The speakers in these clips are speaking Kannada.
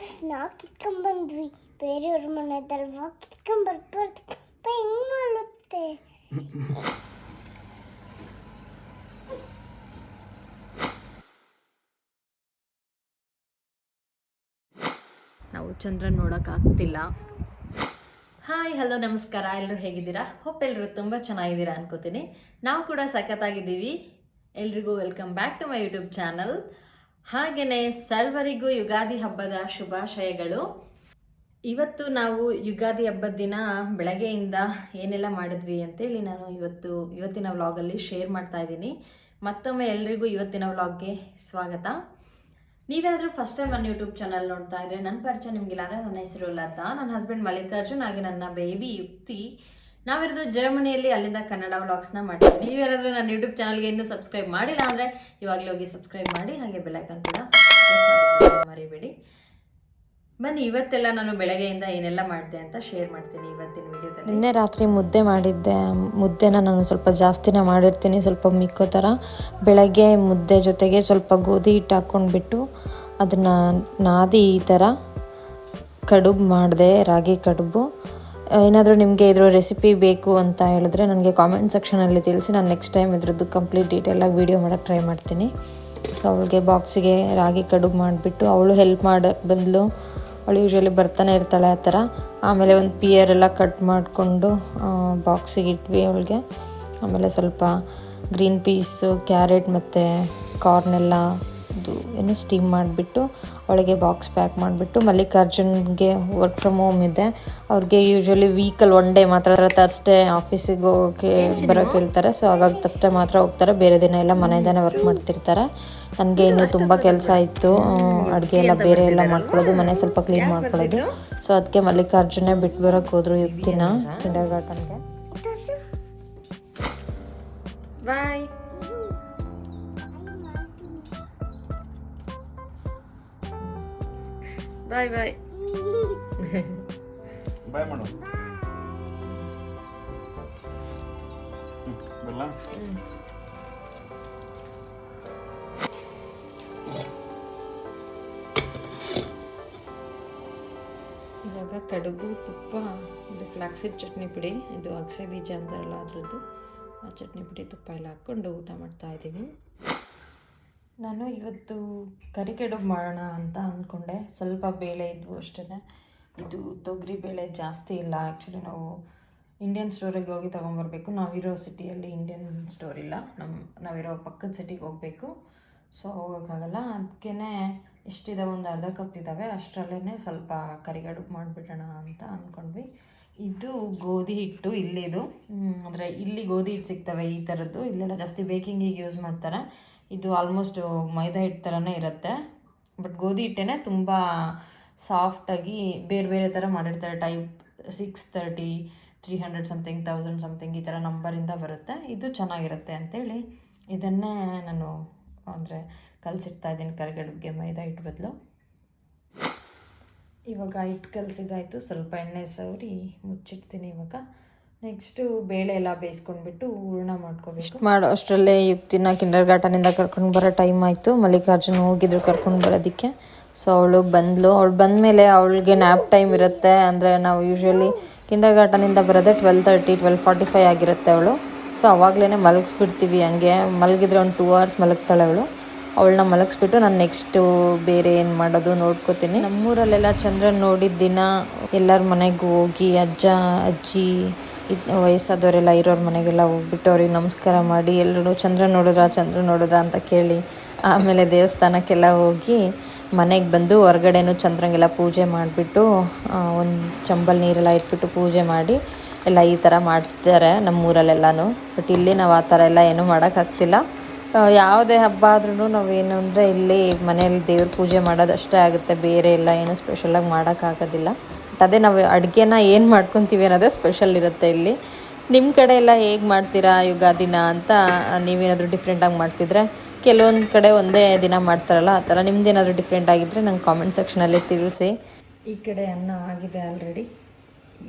ಫ್ಲವರ್ಸ್ನ ಕಿತ್ಕೊಂಡ್ಬಂದ್ವಿ. ಬೇರೆಯವ್ರ ಮನೆದಲ್ವಾ ಕಿತ್ಕೊಂಡ್ಬರ್ಬಾರ್ದು. ಅಪ್ಪ, ಹೆಂಗ್ ಮಾಡುತ್ತೆ? ನಾವು ಚಂದ್ರ ನೋಡೋಕ್ಕಾಗ್ತಿಲ್ಲ ಹಾಯ್, ಹಲೋ, ನಮಸ್ಕಾರ. ಎಲ್ಲರೂ ಹೇಗಿದ್ದೀರಾ? ಹೋಪ್ ಎಲ್ಲರೂ ತುಂಬ ಚೆನ್ನಾಗಿದ್ದೀರಾ ಅನ್ಕೋತೀನಿ. ನಾವು ಕೂಡ ಸಖತ್ತಾಗಿದ್ದೀವಿ. ಎಲ್ರಿಗೂ welcome back to my YouTube channel. ಹಾಗೆಯೇ ಸರ್ವರಿಗೂ ಯುಗಾದಿ ಹಬ್ಬದ ಶುಭಾಶಯಗಳು. ಇವತ್ತು ನಾವು ಯುಗಾದಿ ಹಬ್ಬದ ದಿನ ಬೆಳಗ್ಗೆಯಿಂದ ಏನೆಲ್ಲ ಮಾಡಿದ್ವಿ ಅಂತೇಳಿ ನಾನು ಇವತ್ತು, ಇವತ್ತಿನ ವ್ಲಾಗಲ್ಲಿ ಶೇರ್ ಮಾಡ್ತಾ ಇದ್ದೀನಿ. ಮತ್ತೊಮ್ಮೆ ಎಲ್ರಿಗೂ ಇವತ್ತಿನ ವ್ಲಾಗ್ಗೆ ಸ್ವಾಗತ. ನೀವೇನಾದರೂ ಫಸ್ಟ್ ಟೈಮ್ ನನ್ನ ಯೂಟ್ಯೂಬ್ ಚಾನಲ್ ನೋಡ್ತಾ ಇದ್ರೆ, ನನ್ನ ಪರಿಚಯ ನಿಮಗಿಲ್ಲ ಅಂದರೆ ನನ್ನ ಹೆಸರು ಲತಾ, ನನ್ನ ಹಸ್ಬೆಂಡ್ ಮಲ್ಲಿಕಾರ್ಜುನ್, ಹಾಗೆ ನನ್ನ ಬೇಬಿ ಯುಕ್ತಿ. ನಾವಿರೋದು ಜರ್ಮನಿಯಲ್ಲಿ, ಅಲ್ಲಿಂದ ಕನ್ನಡ ವ್ಲಾಗ್ಸ್ನ ಮಾಡ್ತೀವಿ. ನೀವೇನಾದರೂ ನನ್ನ ಯೂಟ್ಯೂಬ್ ಚಾನಲ್ಗೆ ಇನ್ನೂ ಸಬ್ಸ್ಕ್ರೈಬ್ ಮಾಡಿಲ್ಲ ಅಂದರೆ ಇವಾಗಲೇ ಹೋಗಿ ಸಬ್ಸ್ಕ್ರೈಬ್ ಮಾಡಿ, ಹಾಗೆ ಬೆಲ್ಲೈಕನ್ ಕೂಡ ಮರಿಬೇಡಿ. ಬನ್ನಿ, ಇವತ್ತೆಲ್ಲ ನಾನು ಬೆಳಗ್ಗೆಯಿಂದ ಏನೆಲ್ಲ ಮಾಡಿದೆ ಅಂತ ಶೇರ್ ಮಾಡ್ತೀನಿ ಇವತ್ತಿನ ವಿಡಿಯೋದಲ್ಲಿ ನಿನ್ನೆ ರಾತ್ರಿ ಮುದ್ದೆ ಮಾಡಿದ್ದೆ. ಮುದ್ದೆನ ನಾನು ಸ್ವಲ್ಪ ಜಾಸ್ತಿನೇ ಮಾಡಿರ್ತೀನಿ, ಸ್ವಲ್ಪ ಮಿಕ್ಕೋ ಥರ ಬೆಳಗ್ಗೆ ಮುದ್ದೆ ಜೊತೆಗೆ ಸ್ವಲ್ಪ ಗೋಧಿ ಹಿಟ್ಟು ಹಾಕ್ಕೊಂಡ್ಬಿಟ್ಟು ಅದನ್ನು ನಾದಿ ಈ ಥರ ಕಡುಬು ಮಾಡಿದೆ, ರಾಗಿ ಕಡುಬು. ಏನಾದರೂ ನಿಮಗೆ ಇದ್ರ ರೆಸಿಪಿ ಬೇಕು ಅಂತ ಹೇಳಿದ್ರೆ ನನಗೆ ಕಾಮೆಂಟ್ ಸೆಕ್ಷನಲ್ಲಿ ತಿಳಿಸಿ. ನಾನು ನೆಕ್ಸ್ಟ್ ಟೈಮ್ ಇದ್ರದ್ದು ಕಂಪ್ಲೀಟ್ ಡೀಟೇಲಾಗಿ ವೀಡಿಯೋ ಮಾಡೋಕ್ಕೆ ಟ್ರೈ ಮಾಡ್ತೀನಿ. ಸೊ ಅವಳಿಗೆ ಬಾಕ್ಸಿಗೆ ರಾಗಿ ಕಡುಬು ಮಾಡಿಬಿಟ್ಟು ಅವಳು ಹೆಲ್ಪ್ ಮಾಡೋಕ್ಕೆ ಬಂದಳು ಅವಳು ಯೂಶ್ವಲಿ ಬರ್ತಾನೆ ಇರ್ತಾಳೆ ಆ ಥರ. ಆಮೇಲೆ ಒಂದು ಪಿಯರ್ ಎಲ್ಲ ಕಟ್ ಮಾಡಿಕೊಂಡು ಬಾಕ್ಸಿಗೆ ಇಟ್ವಿ ಅವಳಿಗೆ. ಆಮೇಲೆ ಸ್ವಲ್ಪ ಗ್ರೀನ್ ಪೀಸು ಕ್ಯಾರೆಟ್ ಮತ್ತು ಕಾರ್ನೆಲ್ಲ ಇದು ಏನು ಸ್ಟೀಮ್ ಮಾಡಿಬಿಟ್ಟು ಒಳಗೆ ಬಾಕ್ಸ್ ಪ್ಯಾಕ್ ಮಾಡಿಬಿಟ್ಟು ಮಲ್ಲಿಕಾರ್ಜುನ್ಗೆ ವರ್ಕ್ ಫ್ರಮ್ ಹೋಮ್ ಇದೆ. ಅವ್ರಿಗೆ ಯೂಶ್ವಲಿ ವೀಕಲ್ಲಿ ಒನ್ ಡೇ ಮಾತ್ರ ತರ್ಸ್ಡೇ ಆಫೀಸಿಗೆ ಹೋಗೋಕ್ಕೆ ಬರೋಕ್ಕೆ ಹೇಳ್ತಾರೆ. ಸೊ ಹಾಗಾಗಿ ತರ್ಸ್ಡೇ ಮಾತ್ರ ಹೋಗ್ತಾರೆ. ಬೇರೆ ದಿನ ಎಲ್ಲ ಮನೆಯಿಂದನೇ ವರ್ಕ್ ಮಾಡ್ತಿರ್ತಾರೆ. ನನಗೆ ಇನ್ನೂ ತುಂಬ ಕೆಲಸ ಇತ್ತು ಅಡುಗೆ ಎಲ್ಲ ಬೇರೆ ಎಲ್ಲ ಮಾಡ್ಕೊಳ್ಳೋದು, ಮನೆ ಸ್ವಲ್ಪ ಕ್ಲೀನ್ ಮಾಡ್ಕೊಳ್ಳೋದು. ಸೊ ಅದಕ್ಕೆ ಮಲ್ಲಿಕಾರ್ಜುನೇ ಬಿಟ್ಟು ಬರೋಕ್ಕೆ ಹೋದ್ರು ಯುಕ್ತಿನ ಕಿಂಡರ್ ಗಾರ್ಡನ್ಗೆ ಬಾಯ್ ಬಾಯ್ ಬಾಯ್. ಬಾಯ್ ಮಾಡು. ಇವಾಗ ಕಡುಬು ತುಪ್ಪ ಇದು ಫ್ಲಾಕ್ಸಿಡ್ ಚಟ್ನಿ ಪುಡಿ ಇದು ಅಗಸೆ ಬೀಜ ಅಂತಾರಲ್ಲ ಅದರದ್ದು. ಆ ಚಟ್ನಿ ಪುಡಿ ತುಪ್ಪ ಎಲ್ಲ ಹಾಕ್ಕೊಂಡು ಊಟ ಮಾಡ್ತಾ ಇದ್ದೀವಿ ನಾನು ಇವತ್ತು ಕರಿ ಕಡುಬು ಮಾಡೋಣ ಅಂತ ಅಂದ್ಕೊಂಡೆ. ಸ್ವಲ್ಪ ಬೇಳೆ ಇದ್ವು ಅಷ್ಟೇ ಇದು ತೊಗರಿ ಬೇಳೆ ಜಾಸ್ತಿ ಇಲ್ಲ. ಆ್ಯಕ್ಚುಲಿ ನಾವು ಇಂಡಿಯನ್ ಸ್ಟೋರಿಗೆ ಹೋಗಿ ತೊಗೊಂಬರ್ಬೇಕು. ನಾವಿರೋ ಸಿಟಿಯಲ್ಲಿ ಇಂಡಿಯನ್ ಸ್ಟೋರ್ ಇಲ್ಲ. ನಮ್ಮ ನಾವಿರೋ ಪಕ್ಕದ ಸಿಟಿಗೆ ಹೋಗಬೇಕು. ಸೊ, ಹೋಗೋಕ್ಕಾಗಲ್ಲ. ಅದಕ್ಕೇ ಎಷ್ಟಿದಾವೆ ಒಂದು ಅರ್ಧ ಕಪ್ ಇದ್ದಾವೆ ಅಷ್ಟರಲ್ಲೇ ಸ್ವಲ್ಪ ಕರಿಗಡುಬು ಮಾಡಿಬಿಡೋಣ ಅಂತ ಅಂದ್ಕೊಂಡ್ವಿ. ಇದು ಗೋಧಿ ಹಿಟ್ಟು, ಇಲ್ಲಿದು. ಅಂದರೆ ಇಲ್ಲಿ ಗೋಧಿ ಹಿಟ್ಟು ಸಿಗ್ತವೆ ಈ ಥರದ್ದು. ಇಲ್ಲೆಲ್ಲ ಜಾಸ್ತಿ ಬೇಕಿಂಗಿಗೆ ಯೂಸ್ ಮಾಡ್ತಾರೆ. ಇದು ಆಲ್ಮೋಸ್ಟ್ ಮೈದಾ ಹಿಟ್ಟು ಥರನೇ ಇರುತ್ತೆ. ಬಟ್ ಗೋಧಿ ಹಿಟ್ಟೇ ತುಂಬ ಸಾಫ್ಟಾಗಿ ಬೇರೆ ಬೇರೆ ಥರ ಮಾಡಿರ್ತಾರೆ. Type six thirty three hundred something thousand something ಈ ಥರ ನಂಬರಿಂದ ಬರುತ್ತೆ. ಇದು ಚೆನ್ನಾಗಿರುತ್ತೆ ಅಂತೇಳಿ ಇದನ್ನೇ ನಾನು ಅಂದರೆ ಕಲಸಿಡ್ತಾ ಇದ್ದೀನಿ ಕರಿಗಡುಗೆ ಮೈದಾ ಹಿಟ್ಟು ಬದಲು. ಇವಾಗ ಹಿಟ್ಟು ಕಲಸಿದಾಯಿತು ಸ್ವಲ್ಪ ಎಣ್ಣೆ ಸವರಿ ಮುಚ್ಚಿಡ್ತೀನಿ ಇವಾಗ. ನೆಕ್ಸ್ಟು ಬೇಳೆ ಎಲ್ಲ ಬೇಯಿಸ್ಕೊಂಡ್ಬಿಟ್ಟು ಹೂರ್ಣ ಮಾಡ್ಕೋಬೇಕು. ಮಾಡೋ, ಅಷ್ಟರಲ್ಲೇ ಯುಕ್ತಿನ ಕಿಂಡರ್ ಗಾರ್ಟನಿಂದ ಕರ್ಕೊಂಡು ಬರೋ ಟೈಮ್ ಆಯಿತು. ಮಲ್ಲಿಕಾರ್ಜುನ್ ಹೋಗಿದ್ರು ಕರ್ಕೊಂಡು ಬರೋದಕ್ಕೆ. ಸೊ ಅವಳು ಬಂದಳು ಅವಳು ಬಂದಮೇಲೆ ಅವಳಿಗೆ ನ್ಯಾಪ್ ಟೈಮ್ ಇರುತ್ತೆ. ಅಂದರೆ ನಾವು ಯೂಶ್ವಲಿ ಕಿಂಡರ್ ಗಾರ್ಟನಿಂದ ಬರೋದೇ twelve thirty twelve forty five ಆಗಿರುತ್ತೆ ಅವಳು. ಸೊ ಅವಾಗಲೇ ಮಲಗಿಸ್ಬಿಡ್ತೀವಿ ಹಂಗೆ. ಮಲಗಿದ್ರೆ ಒಂದು ಟೂ ಅವರ್ಸ್ ಮಲಗ್ತಾಳೆ ಅವಳು. ಅವಳನ್ನ ಮಲಗಿಸ್ಬಿಟ್ಟು ನಾನು ನೆಕ್ಸ್ಟು ಬೇರೆ ಏನು ಮಾಡೋದು ನೋಡ್ಕೋತೀನಿ. ನಮ್ಮೂರಲ್ಲೆಲ್ಲ ಚಂದ್ರನ್ ನೋಡಿದ ದಿನ ಎಲ್ಲರ ಮನೆಗೆ ಹೋಗಿ ಅಜ್ಜ, ಅಜ್ಜಿ ಇದ್- ವಯಸ್ಸಾದವರೆಲ್ಲ ಇರೋರ ಮನೆಗೆಲ್ಲ ಹೋಗ್ಬಿಟ್ಟು ಅವ್ರಿಗೆ ನಮಸ್ಕಾರ ಮಾಡಿ ಎಲ್ಲರೂ ಚಂದ್ರ ನೋಡಿದ್ರ ಚಂದ್ರ ನೋಡಿದ್ರ ಅಂತ ಕೇಳಿ ಆಮೇಲೆ ದೇವಸ್ಥಾನಕ್ಕೆಲ್ಲ ಹೋಗಿ ಮನೆಗೆ ಬಂದು ಹೊರ್ಗಡೆನೂ ಚಂದ್ರಂಗೆಲ್ಲ ಪೂಜೆ ಮಾಡಿಬಿಟ್ಟು ಒಂದು ಚಂಬಲ್ ನೀರೆಲ್ಲ ಇಟ್ಬಿಟ್ಟು ಪೂಜೆ ಮಾಡಿ ಎಲ್ಲ ಈ ಥರ ಮಾಡ್ತಾರೆ ನಮ್ಮೂರಲ್ಲೆಲ್ಲನೂ. ಬಟ್ ಇಲ್ಲಿ ನಾವು ಆ ಥರ ಎಲ್ಲ ಏನೂ ಮಾಡೋಕ್ಕಾಗ್ತಿಲ್ಲ ಯಾವುದೇ ಹಬ್ಬ ಆದ್ರೂ ನಾವೇನು ಅಂದರೆ ಇಲ್ಲಿ ಮನೆಯಲ್ಲಿ ದೇವ್ರ ಪೂಜೆ ಮಾಡೋದಷ್ಟೇ ಆಗುತ್ತೆ. ಬೇರೆ ಎಲ್ಲ ಏನು ಸ್ಪೆಷಲಾಗಿ ಮಾಡೋಕ್ಕಾಗೋದಿಲ್ಲ ಬಟ್ ಅದೇ ನಾವು ಅಡುಗೆನ ಏನು ಮಾಡ್ಕೊತೀವಿ ಅನ್ನೋದೇ ಸ್ಪೆಷಲ್ ಇರುತ್ತೆ ಇಲ್ಲಿ. ನಿಮ್ಮ ಕಡೆ ಎಲ್ಲ ಹೇಗೆ ಮಾಡ್ತೀರಾ ಯುಗಾದಿನ ಅಂತ ನೀವೇನಾದರೂ ಡಿಫ್ರೆಂಟಾಗಿ ಮಾಡ್ತಿದ್ರೆ? ಕೆಲವೊಂದು ಕಡೆ ಒಂದೇ ದಿನ ಮಾಡ್ತಾರಲ್ಲ, ಆ ಥರ ನಿಮ್ದೇನಾದರೂ ಡಿಫ್ರೆಂಟ್ ಆಗಿದ್ದರೆ ನಂಗೆ ಕಾಮೆಂಟ್ ಸೆಕ್ಷನಲ್ಲಿ ತಿಳಿಸಿ. ಈ ಕಡೆ ಅನ್ನ ಆಗಿದೆ ಆಲ್ರೆಡಿ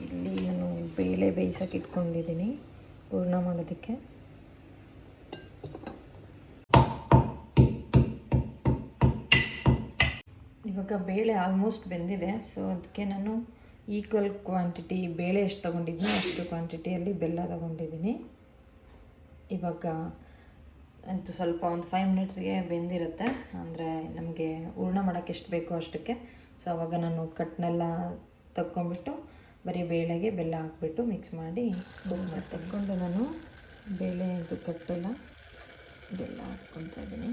ಇಲ್ಲಿ ನಾನು ಬೇಳೆ ಬೇಯಿಸೋಕೆ ಇಟ್ಕೊಂಡಿದ್ದೀನಿ ಪೂರ್ಣ ಮಾಡೋದಕ್ಕೆ. ಇವಾಗ ಬೇಳೆ ಆಲ್ಮೋಸ್ಟ್ ಬೆಂದಿದೆ ಸೊ ಅದಕ್ಕೆ ನಾನು ಈಕ್ವಲ್ ಕ್ವಾಂಟಿಟಿ, ಬೇಳೆ ಎಷ್ಟು ತೊಗೊಂಡಿದ್ದೀನಿ ಅಷ್ಟು ಕ್ವಾಂಟಿಟಿಯಲ್ಲಿ ಬೆಲ್ಲ ತೊಗೊಂಡಿದ್ದೀನಿ. ಇವಾಗ ಅಂತೂ ಸ್ವಲ್ಪ ಒಂದು ಫೈವ್ ಮಿನಿಟ್ಸ್ಗೆ ಬೆಂದಿರುತ್ತೆ. ಅಂದರೆ ನಮಗೆ ಹೂರ್ಣ ಮಾಡೋಕ್ಕೆ ಎಷ್ಟು ಬೇಕೋ ಅಷ್ಟಕ್ಕೆ. ಸೊ ಅವಾಗ ನಾನು ಕಟ್ನೆಲ್ಲ ತಕ್ಕೊಂಬಿಟ್ಟು ಬರೀ ಬೇಳೆಗೆ ಬೆಲ್ಲ ಹಾಕ್ಬಿಟ್ಟು ಮಿಕ್ಸ್ ಮಾಡಿ ತಕ್ಕೊಂಡು ನಾನು ಬೇಳೆ ಇದು ಕಟ್ಟೆಲ್ಲ ಬೆಲ್ಲ ಹಾಕ್ಕೊತಾ ಇದ್ದೀನಿ.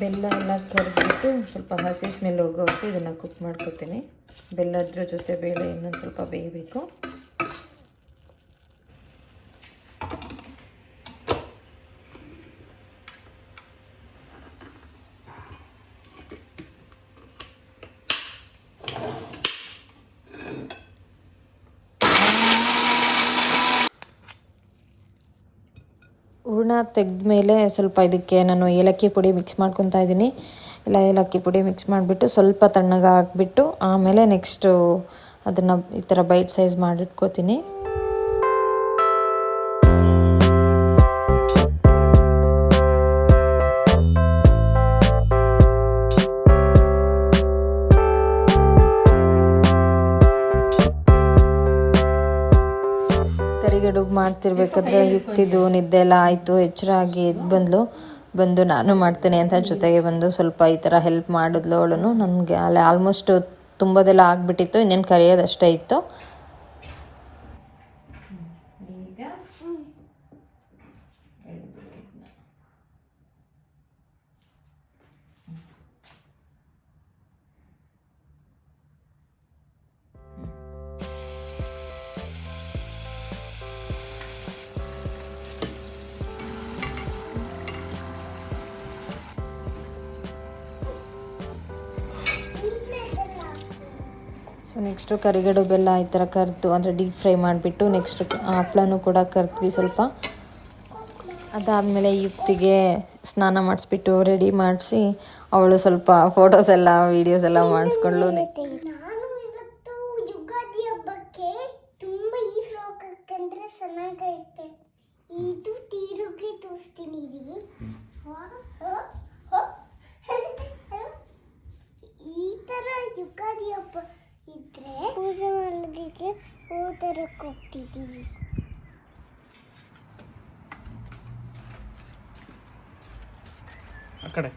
ಬೆಲ್ಲ ಎಲ್ಲ ಕರೆದ್ಬಿಟ್ಟು ಸ್ವಲ್ಪ ಹಸಿ ಸ್ಮೆಲ್ ಹೋಗೋವರೆಗೂ ಇದನ್ನು ಕುಕ್ ಮಾಡ್ಕೊತೀನಿ. ಬೆಲ್ಲದ್ರ ಜೊತೆ ಬೇಳೆ ಇನ್ನೊಂದು ಸ್ವಲ್ಪ ಬೇಯಬೇಕು ಹೂರ್ಣ ತೆಗೆದ್ಮೇಲೆ ಸ್ವಲ್ಪ ಇದಕ್ಕೆ ನಾನು ಏಲಕ್ಕಿ ಪುಡಿ ಮಿಕ್ಸ್ ಮಾಡ್ಕೊತಾ ಇದ್ದೀನಿ ಎಲ್ಲ ಏಲಕ್ಕಿ ಪುಡಿ ಮಿಕ್ಸ್ ಮಾಡಿಬಿಟ್ಟು ಸ್ವಲ್ಪ ತಣ್ಣಗೆ ಹಾಕ್ಬಿಟ್ಟು ಆಮೇಲೆ ನೆಕ್ಸ್ಟು ಅದನ್ನು ಈ ಥರ ಬೈಟ್ ಸೈಜ್ ಮಾಡಿಟ್ಕೋತೀನಿ. ಕರಿಗಡುಬು ಮಾಡ್ತಿರ್ಬೇಕಾದ್ರೆ ಯುಕ್ತಿದ್ದು ನಿದ್ದೆ ಎಲ್ಲ ಆಯಿತು ಎಚ್ಚರ ಆಗಿ ಎದ್ದು ಬಂದ್ಲು. ಬಂದು ನಾನು ಮಾಡ್ತೇನೆ ಅಂತ ಜೊತೆಗೆ ಬಂದು ಸ್ವಲ್ಪ ಈ ಥರ ಹೆಲ್ಪ್ ಮಾಡಿದ್ಲು ಅವಳು ನನಗೆ ಅಲ್ಲಿ ಆಲ್ಮೋಸ್ಟ್ ತುಂಬದೆಲ್ಲ ಆಗಿಬಿಟ್ಟಿತ್ತು. ಇನ್ನೇನು ಕರೆಯೋದಷ್ಟೇ ಇತ್ತು. ಸೊ ನೆಕ್ಸ್ಟು ಕರಿಗಡು ಬೆಲ್ಲ ಈ ಥರ ಕರೆದು ಅಂದರೆ ಡೀಪ್ ಫ್ರೈ ಮಾಡಿಬಿಟ್ಟು ನೆಕ್ಸ್ಟ್ ಹಪ್ಳನೂ ಕೂಡ ಕರ್ತೀವಿ ಸ್ವಲ್ಪ. ಅದಾದಮೇಲೆ ಯುಕ್ತಿಗೆ ಸ್ನಾನ ಮಾಡಿಸ್ಬಿಟ್ಟು ರೆಡಿ ಮಾಡಿಸಿ ಅವಳು ಸ್ವಲ್ಪ ಫೋಟೋಸ್ ಎಲ್ಲ ವೀಡಿಯೋಸ್ ಎಲ್ಲ ನೆಕ್ಸ್ಟ್ ತುಂಬಾ ಈ ಫ್ರಾಕ್ ಹಾಕಂದ್ರೆ ಚೆನ್ನಾಗೈತೆ. ಇದು ತೀರುಗೆ ತೋರಿಸ್ತೀನಿ ರೀ ಈ ತರ ಯುಗಾದಿ ಹಬ್ಬ ಇದ್ರೆ ಪೂಜೆ ಮಾಡೋದಕ್ಕೆ ಓದರಕ್ಕೆ ಹೋಗ್ತಿದ್ದೀವಿ ಆ ಕಡೆ.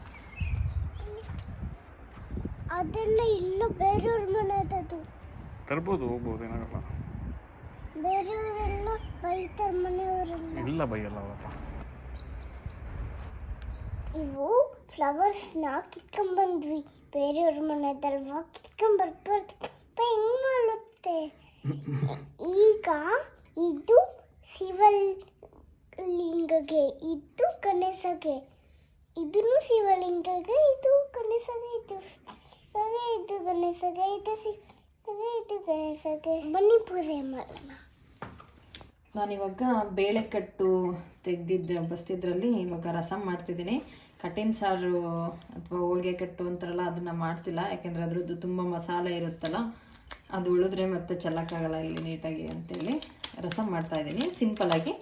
ಅದೆಲ್ಲ ಇಲ್ಲೂ ಬೇರೆಯವ್ರ ಮನೆದದು. ತರ್ಬೋದು ಹೋಗ್ಬೋದು ಏನಾಗಲ್ಲ. ಬೇರೆಯವರೆಲ್ಲ ಬೈತಾರೆ ಮನೆಯವರೆಲ್ಲ. ಇಲ್ಲ ಬೈಯಲ್ಲ ಅವರಪ್ಪ. ಇವು ಫ್ಲವರ್ಸ್ನ ಕಿತ್ಕೊಂಡ್ಬಂದ್ವಿ. ಬೇರೆಯವ್ರ ಮನೆದಲ್ವಾ? ಕಿತ್ಕೊಂಡ್ಬರ್ಬಾರ್ದು. ಅಪ್ಪ ಮಾಡುತ್ತೆ? ಈಗ ಇದು ಶಿವಲಿಂಗಗೆ, ಇದು ಗಣೇಶಗೆ. ಇದನ್ನು ಶಿವಲಿಂಗಗೆ, ಇದು ಗಣೇಶಗೆ, ಇದು ಇದು ಗಣೇಶಗೆ, ಇದು ಶಿವಗೆ ಇದು ಗಣೇಶಗೆ. ಬನ್ನಿ ಪೂಜೆ ಮಾಡೋಣ. ನಾನಿವಾಗ ಬೇಳೆಕಟ್ಟು ಕಟ್ಟು ತೆಗ್ದಿದ್ದೆ, ಬಸ್ತಿದ್ರಲ್ಲಿ. ಇವಾಗ ರಸಂ ಮಾಡ್ತಿದ್ದೀನಿ. ಕಟ್ಟಿನ ಸಾರು ಅಥವಾ ಹೋಳಿಗೆ ಕಟ್ಟು ಅಂತಾರಲ್ಲ, ಅದನ್ನು ಮಾಡ್ತಿಲ್ಲ. ಯಾಕೆಂದರೆ ಅದರದ್ದು ತುಂಬ ಮಸಾಲೆ ಇರುತ್ತಲ್ಲ, ಅದು ಉಳಿದ್ರೆ ಮತ್ತೆ ಚೆಲ್ಲಕ್ಕಾಗಲ್ಲ ಇಲ್ಲಿ ನೀಟಾಗಿ ಅಂತೇಳಿ ರಸಂ ಮಾಡ್ತಾಯಿದ್ದೀನಿ ಸಿಂಪಲಾಗಿ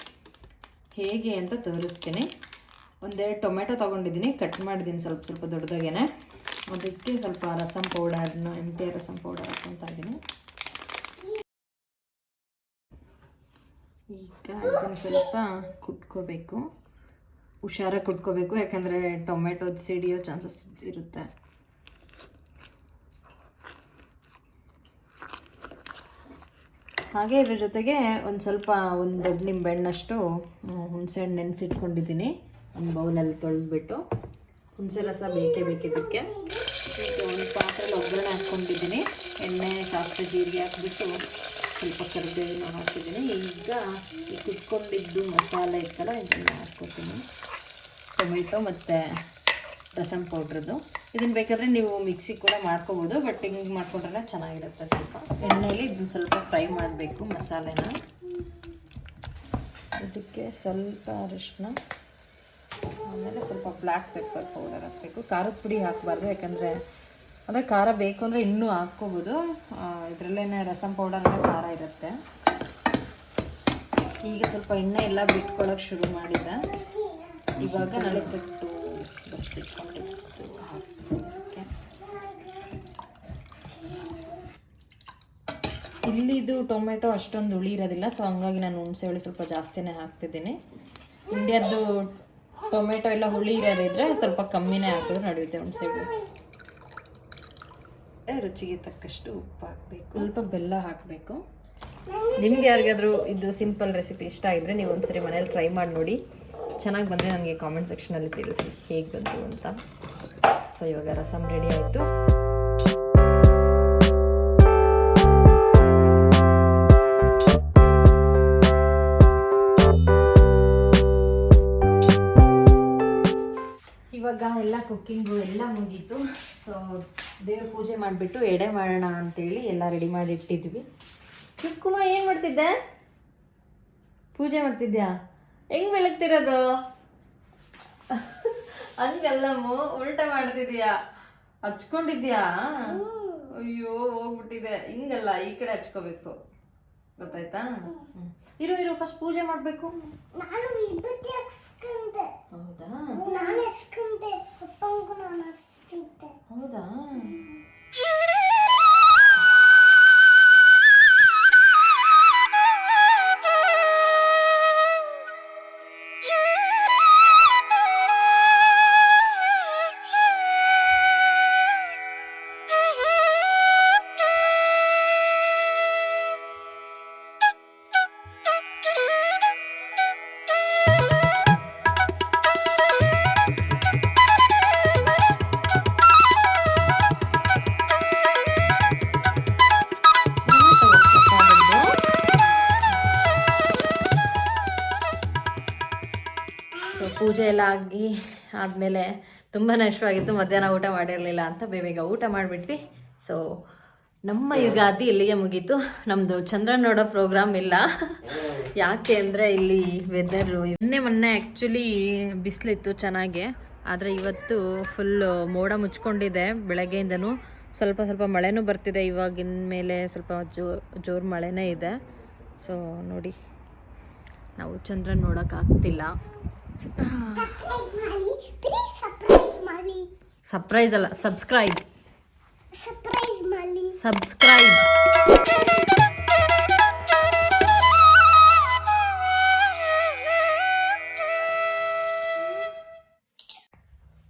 ಹೇಗೆ ಅಂತ ತೋರಿಸ್ತೀನಿ. ಒಂದೆರಡು ಟೊಮೆಟೊ ತೊಗೊಂಡಿದ್ದೀನಿ, ಕಟ್ ಮಾಡಿದ್ದೀನಿ ಸ್ವಲ್ಪ ಸ್ವಲ್ಪ ದೊಡ್ಡದಾಗೇನೆ. ಅದಕ್ಕೆ ಸ್ವಲ್ಪ ರಸಂ ಪೌಡರ್ನ ಎಂ ಟಿ ರಸಂ ಪೌಡರ್ ಹಾಕ್ಕೊತಾ ಇದ್ದೀನಿ. ಈಗ ಇದನ್ನು ಸ್ವಲ್ಪ ಕುಟ್ಕೋಬೇಕು. ಹುಷಾರಾಗಿ ಕುಟ್ಕೋಬೇಕು ಯಾಕಂದರೆ ಟೊಮೆಟೊ ಸಿಡಿಯೋ ಚಾನ್ಸಸ್ ಇರುತ್ತೆ. ಹಾಗೆ ಇದ್ರ ಜೊತೆಗೆ ಒಂದು ಸ್ವಲ್ಪ ಒಂದು ದೊಡ್ಡ ನಿಂಬೆಹಣ್ಣಷ್ಟು ಹುಣಸೆಹಣ್ಣು ನೆನೆಸಿಟ್ಕೊಂಡಿದ್ದೀನಿ. ಒಂದು ಬೌಲಲ್ಲಿ ತೊಳೆದ್ಬಿಟ್ಟು, ಹುಣಸೆ ರಸ ಬೇಕೇ ಬೇಕಿದ್ದಕ್ಕೆ ಒಂದು ಪಾತ್ರೆಯಲ್ಲಿ ಒಗ್ಗರಣೆ ಹಾಕ್ಕೊಂಡಿದ್ದೀನಿ ಎಣ್ಣೆ, ಸಾಸಿವೆ, ಜೀರಿಗೆ ಹಾಕ್ಬಿಟ್ಟು ಸ್ವಲ್ಪ ಕರಿಬೇವಿನ ಹಾಕಿದ್ದೀನಿ. ಈಗ ಈ ಮಸಾಲೆ ಇತ್ತಲ್ಲ, ಇದನ್ನು ಹಾಕ್ಕೊತೀನಿ ಟೊಮೆಟೊ ಮತ್ತು ರಸಮ್ ಪೌಡ್ರದ್ದು. ಇದನ್ನು ಬೇಕಾದರೆ ನೀವು ಮಿಕ್ಸಿ ಕೂಡ ಮಾಡ್ಕೋಬೋದು, ಬಟ್ ಹಿಂಗೆ ಮಾಡ್ಕೊಂಡ್ರೆ ಚೆನ್ನಾಗಿರುತ್ತೆ ಸ್ವಲ್ಪ. ಎಣ್ಣೆಯಲ್ಲಿ ಇದನ್ನು ಸ್ವಲ್ಪ ಫ್ರೈ ಮಾಡಬೇಕು ಮಸಾಲೆನ. ಇದಕ್ಕೆ ಸ್ವಲ್ಪ ಅರಿಶಿನ ಆಮೇಲೆ ಸ್ವಲ್ಪ ಬ್ಲ್ಯಾಕ್ ಪೆಪ್ಪರ್ ಪೌಡರ್ ಹಾಕಬೇಕು. ಖಾರದ ಪುಡಿ ಹಾಕಬಾರ್ದು, ಯಾಕಂದರೆ ಅಂದರೆ ಖಾರ ಬೇಕು ಅಂದರೆ ಇನ್ನೂ ಹಾಕ್ಕೋಬೋದು. ಇದರಲ್ಲೇನೆ ರಸಂ ಪೌಡರ್ ಪೌಡರ್ನ ಖಾರ ಇರುತ್ತೆ. ಈಗ ಸ್ವಲ್ಪ ಎಣ್ಣೆ ಎಲ್ಲ ಬಿಟ್ಕೊಳ್ಳೋಕೆ ಶುರು ಮಾಡಿದ್ದೆ ಇವಾಗ ನಳೆ ಬಿಟ್ಟು ಇಲ್ಲಿದು ಟೊಮೆಟೊ ಅಷ್ಟೊಂದು ಹುಳಿ ಇರೋದಿಲ್ಲ ಸೊ ಹಂಗಾಗಿ ನಾನು ಹುಣಸೆ ಹುಳಿ ಸ್ವಲ್ಪ ಜಾಸ್ತಿನೇ ಹಾಕ್ತಿದ್ದೀನಿ. ಇಂಡಿಯಾದ್ದು ಟೊಮೆಟೊ ಎಲ್ಲ ಹುಳಿ ಇರೋದಿದ್ರೆ ಸ್ವಲ್ಪ ಕಮ್ಮಿನೇ ಹಾಕಿದ್ರೆ ನಡೆಯುತ್ತೆ ಹುಣಸೆ ಹುಳಿ. ರುಚಿಗೆ ತಕ್ಕಷ್ಟು ಉಪ್ಪು ಹಾಕಬೇಕು ಸ್ವಲ್ಪ ಬೆಲ್ಲ ಹಾಕಬೇಕು. ನಿಮ್ಗೆ ಯಾರಿಗಾದ್ರೂ ಇದು ಸಿಂಪಲ್ ರೆಸಿಪಿ ಇಷ್ಟ ಆಗಿದ್ರೆ ನೀವು ಒಂದ್ಸರಿ ಮನೇಲಿ ಟ್ರೈ ಮಾಡಿ ನೋಡಿ. ಚೆನ್ನಾಗಿ ಬಂದ್ರೆ ನನಗೆ ಕಾಮೆಂಟ್ ಸೆಕ್ಷನ್ ಅಲ್ಲಿ ತಿಳಿಸಿ ಹೇಗೆ ಬಂತು ಅಂತ. ಸೊ ಇವಾಗ ರಸಮ್ ರೆಡಿ ಆಯಿತು. ಕುಕ್ಕಿಂಗು ಎಲ್ಲ ಮುಗೀತು. ಸೊ ದೇವ್ರ ಪೂಜೆ ಮಾಡಿಬಿಟ್ಟು ಎಡೆ ಮಾಡೋಣ ಅಂತೇಳಿ ಎಲ್ಲ ರೆಡಿ ಮಾಡಿ ಇಟ್ಟಿದ್ವಿ ಕುಕ್ಕುಮ ಏನು ಮಾಡ್ತಿದ್ದೆ? ಪೂಜೆ ಮಾಡ್ತಿದ್ಯಾ? ಹೆಂಗ್ ಬೆಳಗ್ತಿರೋದು ಹಂಗಲ್ಲಮ್ಮು ಉಲ್ಟಾ ಮಾಡ್ತಿದ್ಯಾ? ಹಚ್ಕೊಂಡಿದ್ಯಾ? ಅಯ್ಯೋ ಹೋಗ್ಬಿಟ್ಟಿದೆ. ಹಿಂಗಲ್ಲ ಈ ಕಡೆ ಹಚ್ಕೋಬೇಕು. ಗೊತ್ತಾಯ್ತಾ? ಇರೋ ಇರು ಫಸ್ಟ್ ಪೂಜೆ ಮಾಡಬೇಕು. ನಾನು ವಿಭೂತಿ ಹಾಕ್ಸ್ಕೊಂಡೆ ಹೌದಾ? ನಾನು ಎಸ್ಕೊಂಡೆ ಅಪ್ಪಂಗೂ ನಾನು ಹಚ್ಚಿದ್ದೆ ಹೌದಾ? ಪೂಜೆ ಎಲ್ಲ ಆಗಿ ಆದಮೇಲೆ ತುಂಬಾ ಇಷ್ಟವಾಗಿತ್ತು. ಮಧ್ಯಾಹ್ನ ಊಟ ಮಾಡಿರಲಿಲ್ಲ ಅಂತ ಬೇಬೇಗ ಊಟ ಮಾಡಿಬಿಟ್ವಿ. ಸೊ ನಮ್ಮ ಯುಗಾದಿ ಇಲ್ಲಿಗೆ ಮುಗೀತು. ನಮ್ಮದು ಚಂದ್ರನ್ ನೋಡೋ ಪ್ರೋಗ್ರಾಮ್ ಇಲ್ಲ. ಯಾಕೆ ಅಂದರೆ ಇಲ್ಲಿ ವೆದರು ಮೊನ್ನೆ ಮೊನ್ನೆ ಆ್ಯಕ್ಚುಲಿ ಬಿಸಿಲಿತ್ತು ಚೆನ್ನಾಗೆ. ಆದರೆ ಇವತ್ತು ಫುಲ್ ಮೋಡ ಮುಚ್ಕೊಂಡಿದೆ ಬೆಳಗ್ಗೆಯಿಂದನೂ. ಸ್ವಲ್ಪ ಸ್ವಲ್ಪ ಮಳೆನೂ ಬರ್ತಿದೆ. ಇವಾಗಿನ ಮೇಲೆ ಸ್ವಲ್ಪ ಜೋ, ಜೋರು ಮಳೆನೇ ಇದೆ. ಸೊ ನೋಡಿ, ನಾವು ಚಂದ್ರನ್ ನೋಡೋಕ್ಕಾಗ್ತಿಲ್ಲ ಸರ್ಪ್ರೈಸ್ ಅಲ್ಲ ಸಬ್ಸ್ಕ್ರೈಬ್ ಸರ್ಪ್ರೈಸ್ ಮಾಡಿ ಸಬ್ಸ್ಕ್ರೈಬ್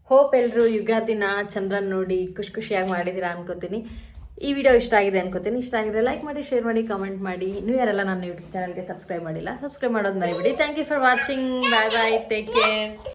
ಹೋಪ್ ಎಲ್ಲರೂ ಯುಗಾದಿನ ಚಂದ್ರನ್ ನೋಡಿ ಖುಷಿ ಖುಷಿಯಾಗಿ ಮಾಡಿದ್ದೀರಾ ಅನ್ಕೋತೀನಿ. ಈ ವಿಡಿಯೋ ಇಷ್ಟ ಆಗಿದೆ ಅನ್ಕೋತೀನಿ. ಇಷ್ಟ ಆಗಿದ್ರೆ ಲೈಕ್ ಮಾಡಿ ಶೇರ್ ಮಾಡಿ ಕಮೆಂಟ್ ಮಾಡಿ. ಇನ್ನೂ ಯಾರೆಲ್ಲ ನನ್ನ ಯೂಟ್ಯೂಬ್ ಚಾನಲ್ಗೆ ಸಬ್ಸ್ಕ್ರೈಬ್ ಮಾಡಿಲ್ಲ. ಸಬ್ಸ್ಕ್ರೈಬ್ ಮಾಡೋದು ಮರಿಬಿಡಿ. Thank you for watching bye bye take care